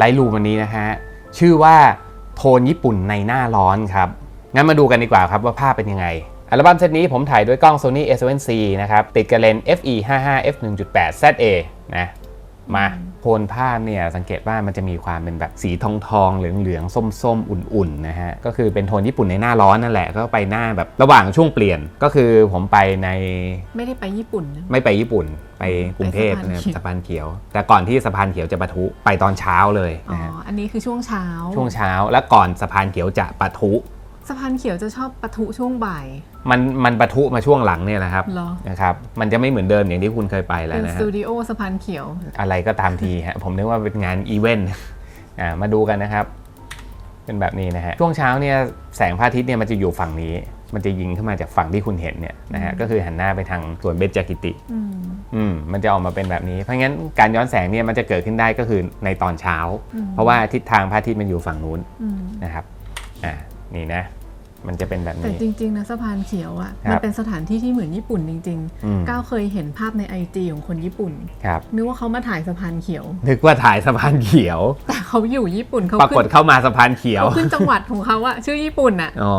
ไลท์รูมวันนี้นะฮะชื่อว่าโทนญี่ปุ่นในหน้าร้อนครับ งั้นมาดูกันดีกว่าครับว่าภาพเป็นยังไง อัลบั้มเซตนี้ผมถ่ายด้วยกล้อง Sony A7C นะครับ ติดกับเลนส์ FE 55 f 1.8 ZA นะ มาโทนภาพเนี่ยสังเกตว่ามันจะมีความเป็นแบบสีทองทองๆเหลืองเหลืองส้มส้มๆอุ่นๆนะฮะก็คือเป็นโทนญี่ปุ่นในหน้าร้อนนั่นแหละก็ไปหน้าแบบระหว่างช่วงเปลี่ยนก็คือผมไปในไม่ได้ไปญี่ปุ่นนะไม่ไปญี่ปุ่นไปกรุงเทพไปนะครับสะพานเขียวสะพานเขียว แต่ก่อนที่สะพานเขียวจะปะทุไปตอนเช้าเลยอ๋อนะฮะอันนี้คือช่วงเช้า ช่วงเช้า และก่อนสะพานเขียวจะปะทุ สะพานเขียวจะชอบปะทุช่วงบ่าย มันมันปะทุมาช่วงหลังเนี่ยนะครับเหรอ นะครับ มันจะไม่เหมือนเดิมอย่างที่คุณเคยไปแล้วเป็นนะสฮะตูดิโอสะพานเขียว อะไรก็ตามทีฮะ ผมนึกว่าเป็นงานอีเวนต์ อ่ามาดูกันนะครับ เป็นแบบนี้นะฮะช่วงเช้าเนี่ยแสงพระอาทิตย์เนี่ยมันจะอยู่ฝั่งนี้ มันจะยิงเข้ามาจากฝั่งที่คุณเห็นเนี่ยนะฮะก็คือหันหน้าไปทางสวนเบญจกิติ อืม อืมมันจะออกมาเป็นแบบนี้ เพราะงั้นการย้อนแสงเนี่ยมันจะเกิดขึ้นได้ก็คือในตอนเช้า อืม เพราะว่าทิศทางพระอาทิตย์มันอยู่ฝั่งนู้นอืมนะครับ อ่า นี่นะ มันจะเป็นแบบแต่นี้จริง ๆ นะสะพานเขียวอะครับมันเป็นสถานที่ที่เหมือนญี่ปุ่นจริงอืมๆก้าวเคยเห็นภาพในไอจีของคนญี่ปุ่นครับนึกว่าเขามาถ่ายสะพานเขียว นึกว่าถ่ายสะพานเขียว แต่เขาอยู่ญี่ปุ่นเขาปรากฏขึ้นเข้ามาสะพานเขียวเขาขึ้นจังหวัดของเขาอะชื่อญี่ปุ่นอะอ๋อ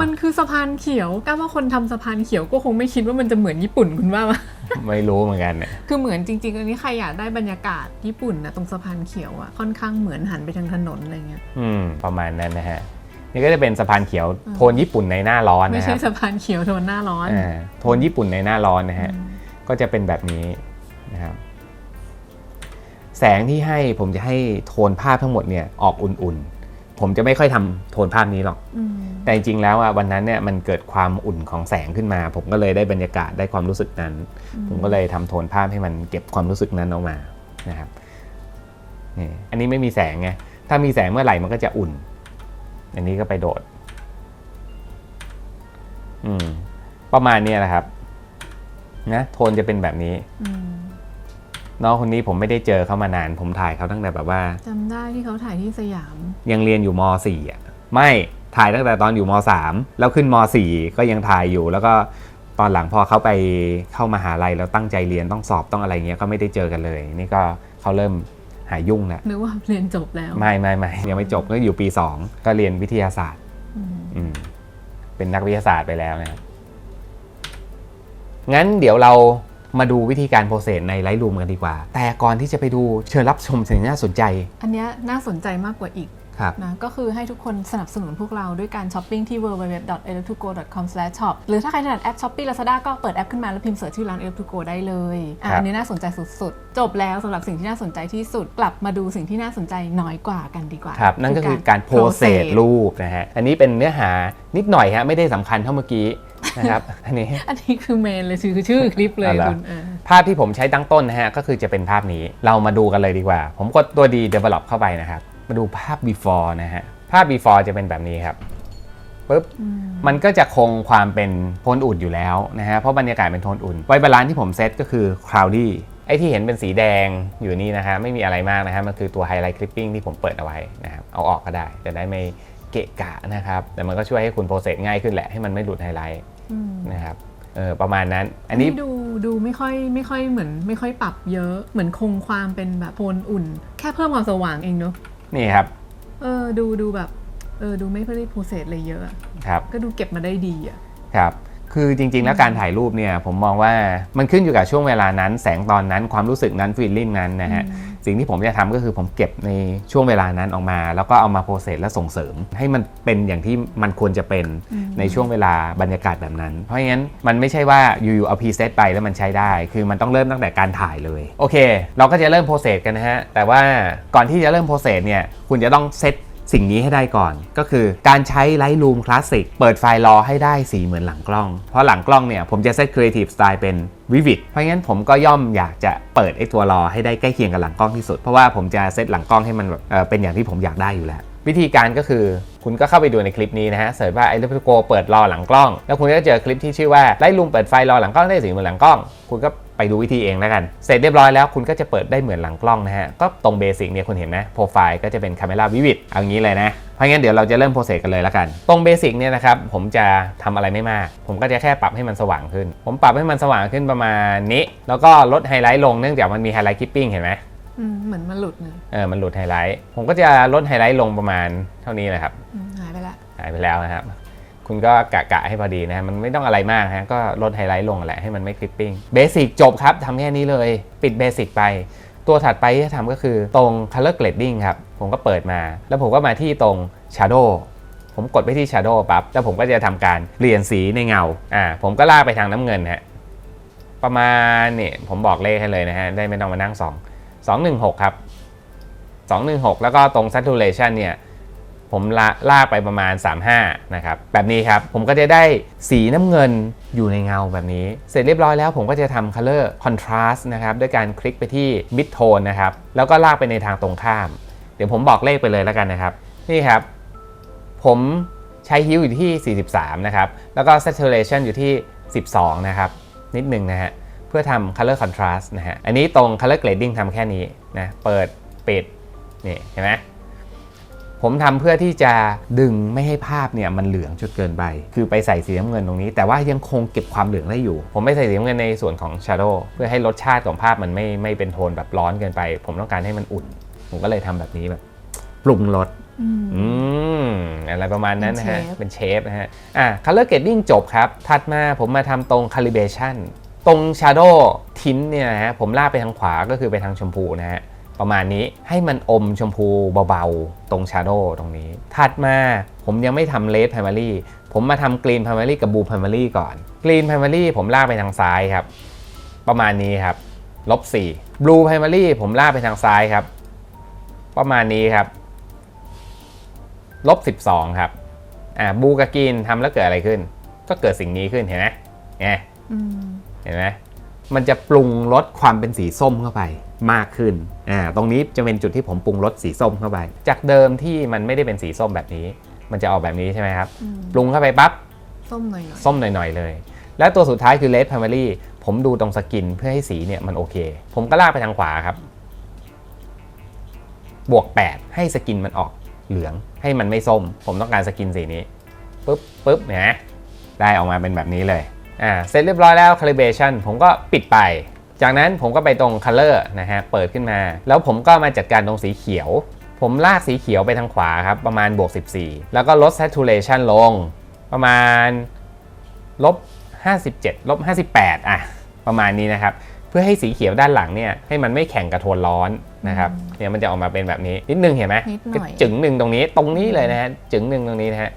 มันคือสะพานเขียวก้าวว่าคนทำสะพานเขียวก็คงไม่คิดว่ามันจะเหมือนญี่ปุ่นคุณว่าปะไม่รู้เหมือนกันเนี่ยคือเหมือนจริง ๆ อันนี้ใครอยากได้บรรยากาศญี่ปุ่นนะตรงสะพานเขียวอะค่อนข้างเหมือนหันไปทางถนนอะไรเงี้ยอืมประมาณนั้นนะฮะ นี่ก็จะเป็นสะพานเขียวโทนญี่ปุ่นในหน้าร้อนไม่นะคใช่รับสะพานเขียวโทนหน้าร้อนอ่าโทนญี่ปุ่นในหน้าร้อนนะฮะอืมก็จะเป็นแบบนี้นะครับแสงที่ให้ผมจะให้โทนภาพทั้งหมดเนี่ยออกอุ่นๆ ผมจะไม่ค่อยทำโทนภาพนี้หรอกอืมแต่จริงๆแล้วอะวันนั้นเนี่ยมันเกิดความอุ่นของแสงขึ้นมา ผมก็เลยได้บรรยากาศได้ความรู้สึกนั้น ผมก็เลยทำโทนภาพให้มันเก็บความรู้สึกนั้นออกมานะครับนี่อันนี้ไม่มีแสงไงถ้ามีแสงเมื่อไหร่มันก็จะอุ่น อันนี้ก็ไปโดด อืม ประมาณเนี้ยแหละครับ นะโทนจะเป็นแบบนี้อืมน้องคนนี้ผมไม่ได้เจอเขามานาน ผมถ่ายเขาตั้งแต่แบบว่าจำได้ที่เขาถ่ายที่สยาม ยังเรียนอยู่ม .4 อะ ไม่ถ่ายตั้งแต่ตอนอยู่ม .3 แล้วขึ้นม .4 ก็ยังถ่ายอยู่ แล้วก็ตอนหลังพอเขาไปเข้ามาหาลัยแล้วตั้งใจเรียนต้องสอบต้องอะไรเงี้ยก็ไม่ได้เจอกันเลย นี่ก็เขาเริ่ม หายยุ่งแล้วนึกว่าเรียนจบแล้ว ไม่ไม่ไม่ยังไม่จบก็อยู่ปี 2 ก็เรียนวิทยาศาสตร์อืมอืมเป็นนักวิทยาศาสตร์ไปแล้วนะครับงั้นเดี๋ยวเรามาดูวิธีการโปรเซสในไลท์รูมกันดีกว่า แต่ก่อนที่จะไปดูเชิญรับชมสิ่งที่น่าสนใจ อันเนี้ยน่าสนใจมากกว่าอีกครับ นะก็คือให้ทุกคนสนับสนุนพวกเราด้วยการช้อปปิ้งที่ www.electrogo.com/shop หรือถ้าใครถนัดแอป Shopee Lazada ก็เปิดแอปขึ้นมาแล้วพิมพ์เสิร์ชชื่อร้าน electrogo ได้เลยอะครับอันนี้น่าสนใจสุดๆ จบแล้วสำหรับสิ่งที่น่าสนใจที่สุดกลับมาดูสิ่งที่น่าสนใจน้อยกว่ากันดีกว่าครับนั่นก็คือการโปรเซสรูปนะฮะอันนี้เป็นเนื้อหานิดหน่อยฮะไม่ได้สำคัญเท่าเมื่อกี้นะครับอันนี้อันนี้คือเมนเลยคือชื่อคลิปเลยอ๋อเหรอคุณเออภาพที่ผมใช้ตั้งต้นนะฮะก็คือจะเป็นภาพนี้เรามาดูกันเลยดีกว่า ผมกดตัวดี develop เข้าไปนะครับ มาดูภาพ before นะฮะ ภาพ before จะเป็นแบบนี้ครับปุ๊บมันก็จะคงความเป็นโทนอุ่นอยู่แล้วนะฮะเพราะบรรยากาศเป็นโทนอุ่น ไวบาลานซ์ที่ผมเซตก็คือ cloudy ไอ้ที่เห็นเป็นสีแดงอยู่นี่นะฮะไม่มีอะไรมากนะฮะมันคือตัว highlight clipping ที่ผมเปิดเอาไว้นะครับเอาออกก็ได้จะได้ไม่เกะกะนะครับ แต่มันก็ช่วยให้คุณโปรเซสง่ายขึ้นแหละให้มันไม่หลุดไฮไลท์อืมนะครับเออประมาณนั้น อัอันนนี้นี้ดูดูไม่ค่อยไม่ค่อยเหมือน ไม่ค่อยปรับเยอะเหมือนคงความเป็นแบบโทนอุ่น แค่เพิ่มความสว่างเองเนาะ นี่ครับ เออดูดูแบบ เออดูไม่ค่อยได้โปรเซสอะไรเยอะอะ ครับ ก็ดูเก็บมาได้ดีอะ ครับ คือจริง ๆ แล้วการถ่ายรูปเนี่ยผมมองว่ามันขึ้นอยู่กับช่วงเวลานั้น แสงตอนนั้นความรู้สึกนั้นฟีลลิ่งนั้นนะฮะสิ่งที่ผมจะทำก็คือผมเก็บในช่วงเวลานั้นออกมา แล้วก็เอามาโปรเซสและส่งเสริม ให้มันเป็นอย่างที่มันควรจะเป็นอืมในช่วงเวลาบรรยากาศแบบนั้น เพราะงั้นมันไม่ใช่ว่าอยู่ๆเอาพรีเซตไปแล้วมันใช้ได้ คือมันต้องเริ่มตั้งแต่การถ่ายเลยโอเค เราก็จะเริ่มโปรเซสกันนะฮะแต่ว่าก่อนที่จะเริ่มโปรเซสเนี่ยคุณจะต้องเซต สิ่งนี้ให้ได้ก่อน ก็คือการใช้ Lightroom Classic เปิดไฟล์รอให้ได้สีเหมือนหลังกล้อง เพราะหลังกล้องเนี่ยผมจะเซต Creative Style เป็น Vivid เพราะงั้นผมก็ย่อมอยากจะเปิดไอ้ตัวรอให้ได้ใกล้เคียงกับหลังกล้องที่สุด เพราะว่าผมจะเซตหลังกล้องให้มันแบบเเป็นอย่างที่ผมอยากได้อยู่แล้ว วิธีการก็คือคุณก็เข้าไปดูในคลิปนี้นะฮะเสิร์ชว่าไอ้ลูกโกเปิดรอหลังกล้อง แล้วคุณก็เจอคลิปที่ชื่อว่าไล่ลุมเปิดไฟรอหลังกล้องได้สีเหมือนหลังกล้อง คุณก็ ไปดูวิธีเองแล้วกัน เสร็จเรียบร้อยแล้วคุณก็จะเปิดได้เหมือนหลังกล้องนะฮะ ก็ตรงเบสิกเนี่ยคุณเห็นไหมโปรไฟล์ก็จะเป็น Camera Vivid เอางี้เลยนะ เพราะงั้นเดี๋ยวเราจะเริ่มโปรเซสกันเลยแล้วกัน ตรงเบสิกเนี่ยนะครับผมจะทำอะไรไม่มาก ผมก็จะแค่ปรับให้มันสว่างขึ้น ผมปรับให้มันสว่างขึ้นประมาณนี้ แล้วก็ลดไฮไลท์ลงเนื่องจากมันมีไฮไลท์คิปปิ้งเห็นไหมอืมเหมือนมันหลุดเลยเออ มันหลุดไฮไลท์ ผมก็จะลดไฮไลท์ลงประมาณเท่านี้แหละครับอืมหายไปละ หายไปแล้วนะครับ คุณก็กะกะให้พอดีนะฮะมันไม่ต้องอะไรมากฮะก็ลดไฮไลท์ลงแหละให้มันไม่คลิปปิ้งเบสิกจบครับทำแค่นี้เลยปิดเบสิกไป ตัวถัดไปที่จะทำก็คือตรง color grading ครับ ผมก็เปิดมา แล้วผมก็มาที่ตรง shadow ผมกดไปที่ shadow ปั๊บแล้วผมก็จะทำการเปลี่ยนสีในเงาอ่าผมก็ลากไปทางน้ำเงินฮะประมาณนี่ผมบอกเลขให้เลยนะฮะได้ไม่ต้องมานั่งสองสองหนึ่งหกครับสองหนึ่งหกแล้วก็ตรง saturation เนี่ย ผมลลากไปประมาณ 35 นะครับ แบบนี้ครับ ผมก็จะได้สีน้ำเงินอยู่ในเงาแบบนี้ เสร็จเรียบร้อยแล้วผมก็จะทำ color contrast นะครับ ด้วยการคลิกไปที่ mid tone นะครับ แล้วก็ลากไปในทางตรงข้าม เดี๋ยวผมบอกเลขไปเลยแล้วกันนะครับ นี่ครับ ผมใช้ฮิวอยู่ที่ 43 นะครับ แล้วก็ saturation อยู่ที่ 12 นะครับ นิดหนึ่งนะฮะ เพื่อทำ color contrast นะฮะ อันนี้ตรง color grading ทำแค่นี้นะ เปิด ปิด นี่ เห็นไหม ผมทำเพื่อที่จะดึงไม่ให้ภาพเนี่ยมันเหลืองจนเกินไป คือไปใส่สีน้ำเงินตรงนี้ แต่ว่ายังคงเก็บความเหลืองได้อยู่ ผมไม่ใส่สีน้ำเงินในส่วนของ Shadow เพื่อให้รสชาติของภาพมันไม่ไม่เป็นโทนแบบร้อนเกินไป ผมต้องการให้มันอุ่น ผมก็เลยทำแบบนี้แบบปรุงรสอืมอืมอะไรประมาณนั้นนะฮะเป็นเชฟเป็นเชฟนะฮะ อะ color grading จบครับ ถัดมาผมมาทำตรง calibration ตรง shadow tint เนี่ยนะฮะ ผมลากไปทางขวาก็คือไปทางชมพูนะฮะ ประมาณนี้ให้มันอมชมพูเบาๆ ตรง shadow ตรงนี้ ถัดมาผมยังไม่ทำ red primary ผมมาทำ green primary กับ blue primary ก่อน green primary ผมลากไปทางซ้ายครับ ประมาณนี้ครับลบ4 blue primary ผมลากไปทางซ้ายครับ ประมาณนี้ครับลบ12 ครับอ่าบูกับกรีนทำแล้วเกิดอะไรขึ้น ก็เกิดสิ่งนี้ขึ้นเห็นไหมไงอืมเห็นไหม มันจะปรุงรสความเป็นสีส้มเข้าไปมากขึ้น อ่า ตรงนี้จะเป็นจุดที่ผมปรุงรสสีส้มเข้าไป จากเดิมที่มันไม่ได้เป็นสีส้มแบบนี้ มันจะออกแบบนี้ใช่ไหมครับอืมปรุงเข้าไปปั๊บ ส้มหน่อยหน่อยส้มหน่อยๆเลย และตัวสุดท้ายคือ red primary ผมดูตรงสกินเพื่อให้สีเนี่ยมันโอเค ผมก็ลากไปทางขวาครับ บวก 8 ให้สกินมันออกเหลือง ให้มันไม่ส้ม ผมต้องการสกินสีนี้ปุ๊บปุ๊บเนี่ยนะได้ออกมาเป็นแบบนี้เลย อ่าเสร็จเรียบร้อยแล้ว calibration ผมก็ปิดไป จากนั้นผมก็ไปตรง color นะฮะเปิดขึ้นมา แล้วผมก็มาจัดการตรงสีเขียว ผมลากสีเขียวไปทางขวาครับ ประมาณบวก 14 แล้วก็ลด saturation ลง ประมาณลบ57ลบ58อะประมาณนี้นะครับเพื่อให้สีเขียวด้านหลังเนี่ยให้มันไม่แข่งกับโทนร้อนนะครับเนี่ยมันจะออกมาเป็นแบบนี้นิดนึงเห็นไหมนิดหน่อย จึงหนึ่งตรงนี้ตรงนี้เลยนะฮะจึงหนึ่งตรงนี้นะฮะ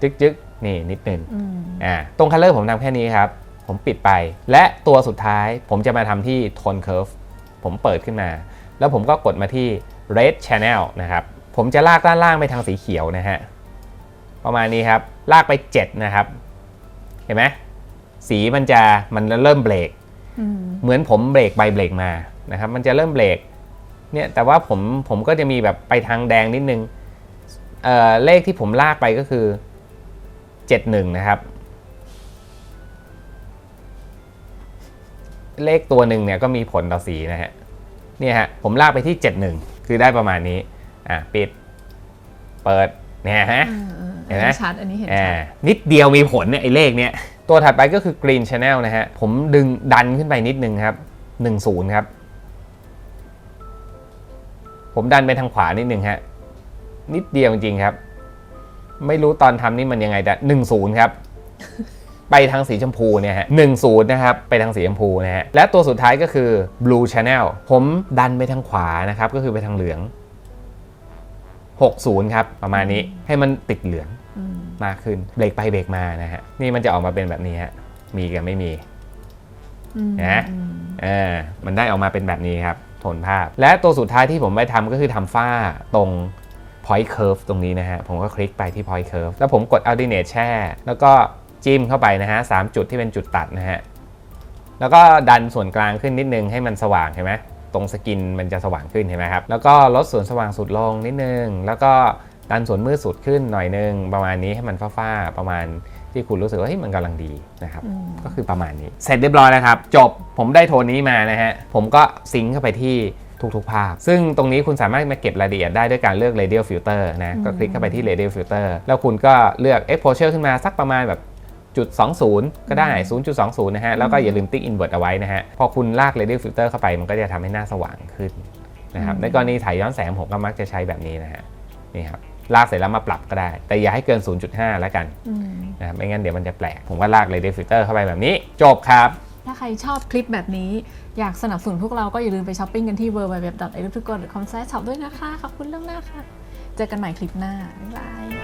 จึ๊กจึ๊ก นี่นิดนึงอืมอ่าตรงคัลเลอร์ผมทำแค่นี้ครับ ผมปิดไป และตัวสุดท้ายผมจะมาทำที่โทนเค r ร์ฟผมเปิดขึ้นมา แล้วผมก็กดมาที่ red channel นะครับ ผมจะลากด้านล่างไปทางสีเขียวนะฮะ ประมาณนี้ครับ ลากไป 7 นะครับ เห็นไหมสีมันจะมันเริ่มเบรกอืมเหมือนผมเบรกไปเบรกมานะครับ มันจะเริ่มเบรกเนี่ยแต่ว่าผมผมก็จะมีแบบไปทางแดงนิดนึงเอ่อเลขที่ผมลากไปก็คือ 71 นะครับ เลขตัวหนึ่งเนี่ยก็มีผลต่อสีนะฮะเนี่ยฮะผมลากไปที่ 71 คือได้ประมาณนี้อะปิดเปิดเนี่ยฮะเออเออเห็นไหมอัชัดอันนี้เห็นอ่าชัดนิดเดียวมีผลเนี่ยไอ้เลขเนี้ยตัวถัดไปก็คือ Green Channel นะฮะ ผมดึงดันขึ้นไปนิดนึงครับ 10 ครับ ผมดันไปทางขวานิดนึงฮะ นิดเดียวจริงๆครับ ไม่รู้ตอนทำนี่มันยังไงแต่10ครับ ไปทางสีชมพูเนี่ยฮะ10นะครับ ไปทางสีชมพูนะฮะ และตัวสุดท้ายก็คือ Blue Channel ผมดันไปทางขวานะครับ ก็คือไปทางเหลือง 60 ครับ ประมาณนี้ให้มันติดเหลืองอืมมากขึ้นเบรกไปเบรกมานะฮะ นี่มันจะออกมาเป็นแบบนี้ฮะ มีกับไม่มีอืมนะอืมเออมันได้ออกมาเป็นแบบนี้ครับโทนภาพ และตัวสุดท้ายที่ผมไปทำก็คือทำฝ้าตรง point curve ตรงนี้นะฮะ ผมก็คลิกไปที่ point curve แล้วผมกด alternate แช่ แล้วก็จิ้มเข้าไปนะฮะสามจุดที่เป็นจุดตัดนะฮะ แล้วก็ดันส่วนกลางขึ้นนิดนึงให้มันสว่างเห็นไหมตรงสกินมันจะสว่างขึ้นเห็นไหมครับ แล้วก็ลดส่วนสว่างสุดลงนิดนึง แล้วก็ดันส่วนมืดสุดขึ้นหน่อยนึง ประมาณนี้ให้มันฟ้าๆประมาณที่คุณรู้สึกว่าเฮ้ยมันกำลังดีนะครับอืมก็คือประมาณนี้ เสร็จเรียบร้อยแล้วครับ จบผมได้โทนนี้มานะฮะ ผมก็ซิงค์เข้าไปที่ ทุกๆภาพ ซึ่งตรงนี้คุณสามารถมาเก็บรายละเอียดได้ด้วยการเลือก radial filter นะ ก็คลิกเข้าไปที่ radial filter แล้วคุณก็เลือก exposure ขึ้นมาสักประมาณแบบจุด20 ก็ได้ 0.20 นะฮะ แล้วก็อย่าลืมติ๊ก invert เอาไว้นะฮะ พอคุณลาก radial filter เข้าไปมันก็จะทำให้หน้าสว่างขึ้นนะครับอืมในกรณีถ่ายย้อนแสงผมก็มักจะใช้แบบนี้นะฮะ นี่ครับลากเสร็จแล้วมาปรับก็ได้ แต่อย่าให้เกิน 0.5 แล้วกันอืมนะครับไม่งั้นเดี๋ยวมันจะแปลก ผมก็ลากเลยเดฟิลเตอร์เข้าไปแบบนี้ จบครับ ถ้าใครชอบคลิปแบบนี้ อยากสนับสนุนพวกเราก็อย่าลืมไปช้อปปิ้งกันที่ w w w i l u t u g o c o m s h o p ด้วยนะคะ ขอบคุณล่วงหน้าค่ะ เจอกันใหม่คลิปหน้า บ๊ายบาย